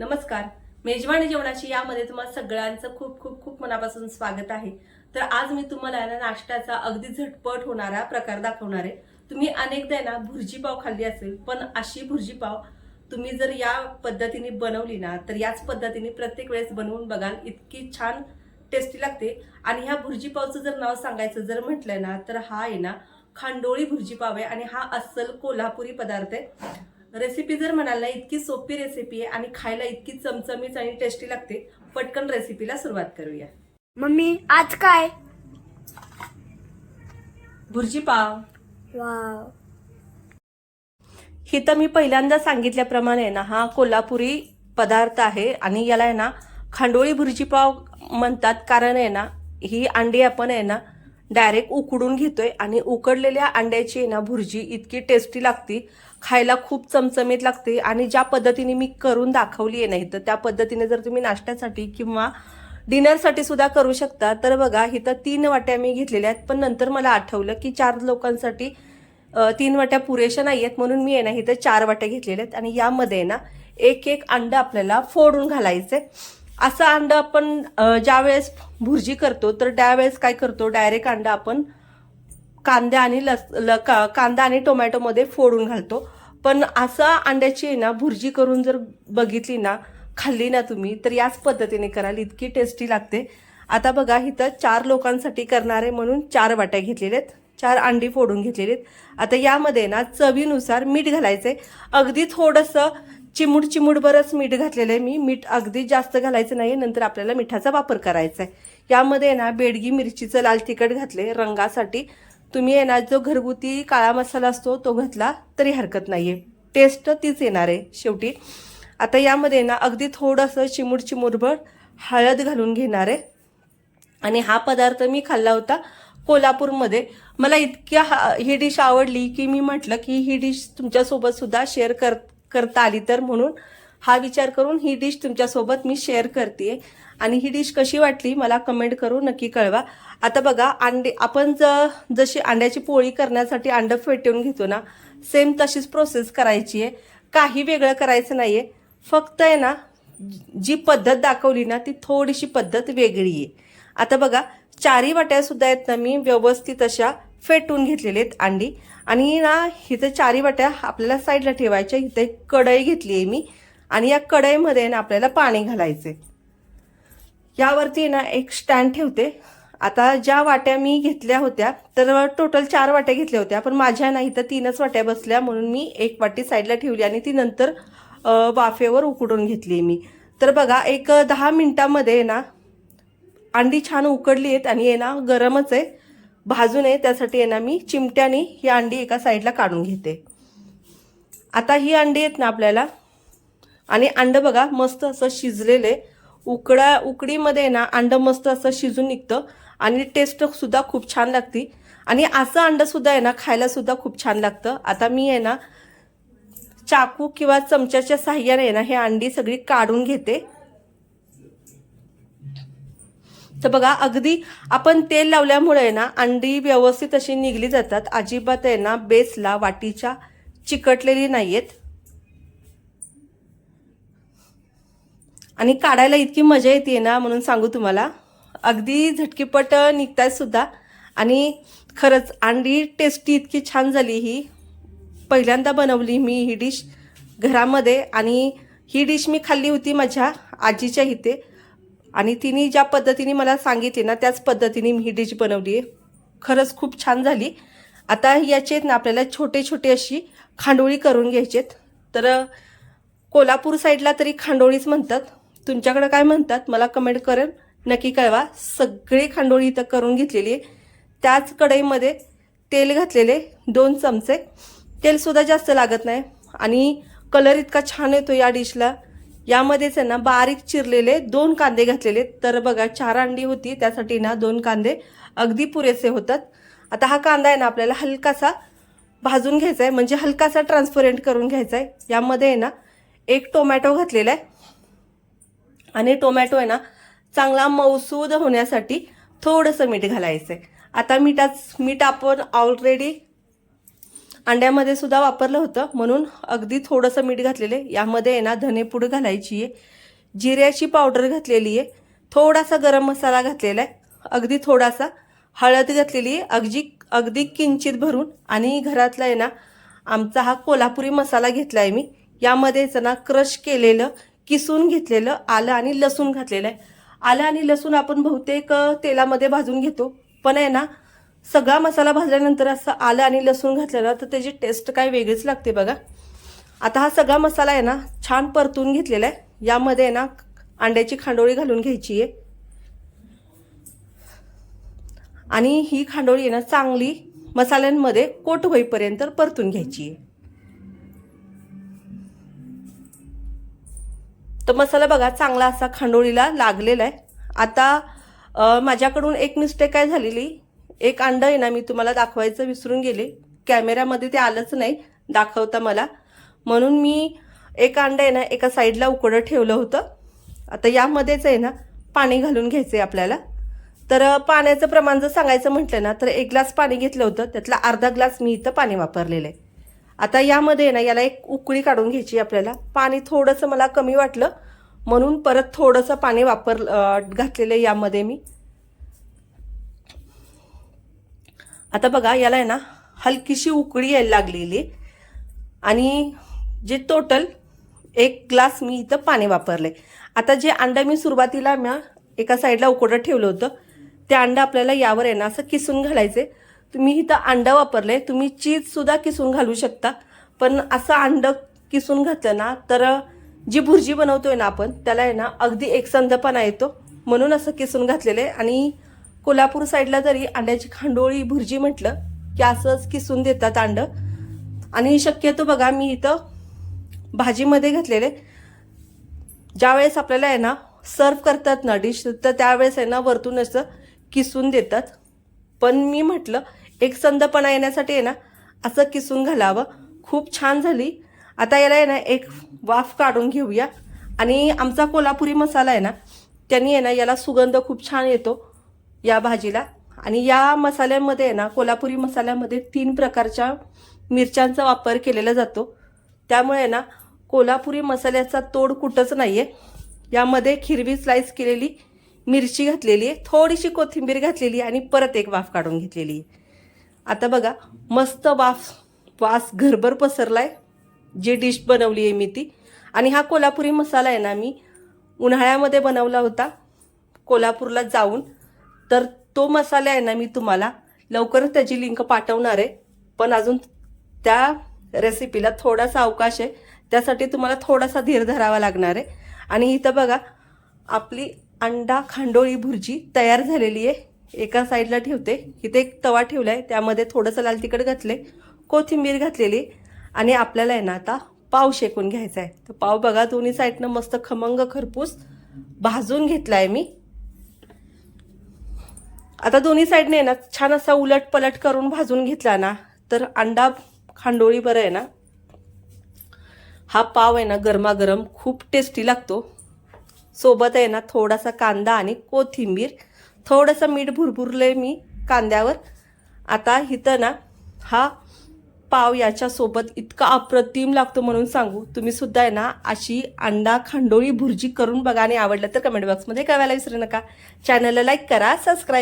नमस्कार. मेजवानी जेवणाची यामध्ये तुम्हाला सगळ्यांचं खूप खूप खूप मनापासून स्वागत आहे. तर आज मी तुम्हाला ना नाश्त्याचा अगदी झटपट होणारा प्रकार दाखवणार आहे. तुम्ही अनेकदा ना भुर्जी पाव खाल्ली असेल पण अशी भुर्जी पाव तुम्ही जर या पद्धतीने बनवली ना तर याच पद्धतीने प्रत्येक वेळेस बनवून बघाल इतकी छान टेस्टी लागते. आणि ह्या भुर्जी पावचं जर नाव सांगायचं जर म्हटलं ना तर हा आहे ना खांडोळी भुर्जी पाव आहे आणि हा अस्सल कोल्हापुरी पदार्थ आहे. रेसिपी जर म्हणाल ना इतकी सोपी रेसिपी आहे आणि खायला इतकी चमचमीत आणि टेस्टी लागते पटकन रेसिपीला सुरुवात करूया. मम्मी आज काय? भुर्जी पाव वाव. ही तर मी पहिल्यांदा सांगितल्याप्रमाणे ना हा कोल्हापुरी पदार्थ आहे आणि याला आहे ना खांडोळी भुर्जी पाव म्हणतात कारण आहे ना ही अंडी आपण आहे ना डायरेक्ट उकडून घेतोय आणि उकडलेल्या अंड्याची आहे ना भुर्जी इतकी टेस्टी लागती. खायला खूप चमचमीत लागते आणि ज्या पद्धतीने मी करून दाखवली आहे नाही तर त्या पद्धतीने जर तुम्ही नाश्त्यासाठी किंवा डिनरसाठी सुद्धा करू शकता. तर बघा इथं तीन वाट्या मी घेतलेल्या आहेत पण नंतर मला आठवलं की चार लोकांसाठी तीन वाट्या पुरेशा नाही आहेत. म्हणून मी आहे ना इथं चार वाट्या घेतलेल्या आहेत आणि यामध्ये आहे ना एक एक अंड आपल्याला फोडून घालायचे. असं अंड आपण ज्यावेळेस भुर्जी करतो तर त्यावेळेस काय करतो? डायरेक्ट अंड आपण कांद्या आणि लस ल का कांदा आणि टोमॅटोमध्ये फोडून घालतो. पण असं अंड्याची आहे ना भुर्जी करून जर बघितली ना खाल्ली ना तुम्ही तर याच पद्धतीने कराल. इतकी टेस्टी लागते. आता बघा इथं चार लोकांसाठी करणार आहे म्हणून चार वाट्या घेतलेल्या आहेत. चार अंडी फोडून घेतलेली आहेत. आता यामध्ये ना चवीनुसार मीठ घालायचंय. अगदी थोडंसं चिमूड चिमूडभरच मीठ घातलेलं आहे मी. मीठ अगदी जास्त घालायचं नाही नंतर आपल्याला मिठाचा वापर करायचा आहे यामध्ये ना बेडगी मिरचीचं लाल तिखट घातले रंगासाठी तुम्ही आहे ना जो घरगुती काळा मसाला असतो तो घातला तरी हरकत नाही आहे टेस्ट तीच येणार आहे शेवटी. आता यामध्ये ना अगदी थोडंसं चिमूड चिमूडभर हळद घालून घेणार आहे. आणि हा पदार्थ मी खाल्ला होता कोल्हापूरमध्ये. मला इतक्या हा- ही डिश आवडली की मी म्हटलं की ही डिश तुमच्यासोबत सुद्धा शेअर कर करता आली तर म्हणून हा विचार करून ही डिश तुमच्यासोबत मी शेअर करते आणि ही डिश कशी वाटली मला कमेंट करून नक्की कळवा. आता बघा अंडे आपण ज जशी अंड्याची पोळी करण्यासाठी अंड फेटून घेतो ना सेम तशीच प्रोसेस करायची आहे. काही वेगळं करायचं नाही आहे फक्त आहे ना जी पद्धत दाखवली ना ती थोडीशी पद्धत वेगळी आहे. आता बघा चारी वाट्यासुद्धा आहेत ना मी व्यवस्थित अशा फेटून घेतलेले आहेत अंडी. आणि ना इथं चारी वाट्या आपल्याला साईडला ठेवायच्या इथं एक कढई घेतली आहे मी. आणि या कढईमध्ये ना आपल्याला पाणी घालायचे यावरती ना एक स्टँड ठेवते. आता ज्या वाट्या मी घेतल्या होत्या तर टोटल चार वाट्या घेतल्या होत्या. पण माझ्या ना इथं तीनच वाट्या बसल्या म्हणून मी एक वाटी साईडला ठेवली आणि ती नंतर वाफेवर उकडून घेतली मी. तर बघा एक दहा मिनटामध्ये ना अंडी छान उकडली आहेत आणि हे ना गरमच आहे. भाजून आहे त्यासाठी आहे ना मी चिमट्याने ही अंडी एका साईडला काढून घेते. आता ही अंडी आहेत ना आपल्याला आणि अंडं बघा मस्त असं शिजलेलं. आहे उकडा उकडीमध्ये ना अंडं मस्त असं शिजून निघतं आणि टेस्टसुद्धा खूप छान लागते. आणि असं अंडंसुद्धा आहे ना खायलासुद्धा खूप छान लागतं. आता मी आहे ना चाकू किंवा चमच्याच्या साह्याने आहे ना हे अंडी सगळी काढून घेते. तर बघा अगदी आपण तेल लावल्यामुळे आहे ना अंडी व्यवस्थित अशी निघली जातात. अजिबात आहे ना बेसला वाटीच्या चिकटलेली नाहीयेत. आणि काढायला इतकी मजा येते ना म्हणून सांगू तुम्हाला. अगदी झटकीपट निघतायत सुद्धा. आणि खरंच अंडी टेस्टी इतकी छान झाली ही. पहिल्यांदा बनवली मी ही डिश घरामध्ये. आणि ही डिश मी खाल्ली होती माझ्या आजीच्या इथे. आणि तिने ज्या पद्धतीने मला सांगितली ना त्याच पद्धतीने मी ही डिश बनवली आहे. खरंच खूप छान झाली. आता याचे ना आपल्याला छोटे छोटे अशी खांडोळी करून घ्यायचेत तर कोल्हापूर साईडला तरी खांडोळीच म्हणतात. तुमच्याकडं काय म्हणतात मला कमेंट करेल. नक्की कळवा. सगळी खांडोळी इथं करून घेतलेली आहे. त्याच कढईमध्ये तेल घातलेले दोन चमचे. तेलसुद्धा जास्त लागत नाही. आणि कलर इतका छान येतो या डिशला यामध्येच आहे ना बारीक चिरलेले दोन कांदे घातलेले. तर बघा चार अंडी होती. त्यासाठी ना दोन कांदे अगदी पुरेसे होतात. आता हा कांदा आहे ना आपल्याला हलकासा भाजून घ्यायचा आहे. म्हणजे हलकासा ट्रान्सपरंट करून घ्यायचा आहे. यामध्ये आहे ना एक टोमॅटो घातलेला आहे. आणि टोमॅटो आहे ना चांगला मौसूद होण्यासाठी थोडंसं मीठ घालायचं आहे. आता मिठाच मीठ आपण ऑलरेडी अंड्यामध्ये सुद्धा वापरलं होतं. म्हणून अगदी थोडंसं मीठ घातलेलं आहे. यामध्ये आहे ना धनेपूड घालायची आहे. जिऱ्याची पावडर घातलेली आहे. थोडासा गरम मसाला घातलेला आहे. अगदी थोडासा. हळद घातलेली आहे. अगदी अगदी किंचित भरून. आणि घरातला आहे ना आमचा हा कोल्हापुरी मसाला घेतला आहे मी यामध्येच ना क्रश केलेलं किसून घेतलेलं आलं आणि लसूण घातलेलं आहे. आलं आणि लसूण आपण बहुतेक तेलामध्ये भाजून घेतो. पण आहे ना सगळा मसाला भाजल्यानंतर असं आलं आणि लसूण घातलेलं तर त्याची टेस्ट काय वेगळीच लागते बघा. आता हा सगळा मसाला आहे ना छान परतून घेतलेला आहे. यामध्ये आहे ना अंड्याची खांडोळी घालून घ्यायची आहे. आणि ही खांडोळी आहे ना चांगली मसाल्यांमध्ये कोट होईपर्यंत परतून घ्यायची आहे. तर मसाला बघा चांगला असा खांडोळीला लागलेला आहे. आता माझ्याकडून एक मिस्टेक काय झालेली? एक अंड आहे ना मी तुम्हाला दाखवायचं विसरून गेले. कॅमेऱ्यामध्ये ते आलंच नाही दाखवता मला. म्हणून मी एक अंड आहे ना एका साईडला उकडं ठेवलं होतं. आता यामध्येच आहे ना पाणी घालून घ्यायचं आहे आपल्याला. तर पाण्याचं प्रमाण जर सांगायचं म्हटलं ना तर एक ग्लास पाणी घेतलं होतं. त्यातला अर्धा ग्लास मी इथं पाणी वापरलेलं आहे. आता यामध्ये आहे ना याला एक उकळी काढून घ्यायची आहे आपल्याला. पाणी थोडंसं मला कमी वाटलं. म्हणून परत थोडंसं पाणी वापर घातलेलं आहे यामध्ये मी. आता बघा याला आहे ना हलकीशी उकळी यायला लागलेली आणि जे टोटल एक ग्लास मी इथं पाणी वापरले आता जे अंडं मी सुरुवातीला मी एका साईडला उकडत ठेवलं होतं ते अंडं आपल्याला यावर आहे ना असं किसून घालायचे तुम्ही इथं अंडं वापरले तुम्ही चीजसुद्धा किसून घालू शकता. पण असं अंडं किसून घातलं ना तर जी भुर्जी बनवतोय ना आपण त्याला आहे ना अगदी एकसंधपणा येतो. म्हणून असं किसून घातलेलं आहे. आणि कोल्हापूर साईडला जरी अंड्याची खांडोळी भुर्जी म्हटलं की असंच किसून देतात अंडं. आणि शक्यतो बघा मी इथं भाजीमध्ये घातलेले. ज्यावेळेस आपल्याला आहे ना सर्व करतात ना डिश तर त्यावेळेस आहे ना वरतून असं किसून देतात. पण मी म्हटलं एक संदपणा येण्यासाठी आहे ना असं किसून घालावं. खूप छान झाली. आता याला आहे ना एक वाफ काढून घेऊया. आणि आमचा कोल्हापुरी मसाला आहे ना त्यांनी आहे ना याला सुगंध खूप छान येतो. या भाजीला. आणि या मसाल्यामध्ये आहे ना कोल्हापुरी मसाल्यामध्ये तीन प्रकारच्या मिरच्यांचा वापर केलेला जातो. त्यामुळे आहे ना कोल्हापुरी मसाल्याचा तोड कुठंच नाही आहे यामध्ये हिरवी स्लाईस केलेली मिरची घातलेली आहे थोडीशी कोथिंबीर घातलेली आहे आणि परत एक वाफ काढून घेतलेली आहे. आता बघा मस्त वाफ वास घरभर पसरला आहे जी डिश बनवली आहे मी ती. आणि हा कोल्हापुरी मसाला आहे ना मी उन्हाळ्यामध्ये बनवला होता. कोल्हापूरला जाऊन तर तो मसाला आहे ना मी तुम्हाला लवकरच त्याची लिंक पाठवणार आहे. पण अजून त्या रेसिपीला थोडासा अवकाश आहे. त्यासाठी तुम्हाला थोडासा धीर धरावा लागणार आहे. आणि इथं बघा आपली अंडा खांडोळी भुर्जी तयार झालेली आहे. एका साईडला ठेवते. इथे एक तवा ठेवला आहे त्यामध्ये थोडंसं लाल तिखट घातले कोथिंबीर घातलेली आणि आपल्याला आहे ना आता पाव शेकून घ्यायचा आहे. तर पाव बघा दोन्ही साईडनं मस्त खमंग खरपूस भाजून घेतला आहे मी. आता दोन्ही साईडने ना छान असा उलट पलट करून भाजून घेतला ना तर अंडा खांडोळी बरं आहे ना. हा पाव आहे ना गरमागरम खूप टेस्टी लागतो. सोबत आहे ना थोडासा कांदा आणि कोथिंबीर. थोडंसं मीठ भुरभुरले मी कांद्यावर. आता इथं ना हा पाव याच्यासोबत इतका अप्रतिम लागतो म्हणून सांगू. तुम्ही सुद्धा आहे ना अशी अंडा खांडोळी भुर्जी करून बघा आणि आवडलं तर कमेंट बॉक्समध्ये कळवायला विसरू नका. चॅनलला लाईक करा सबस्क्राईब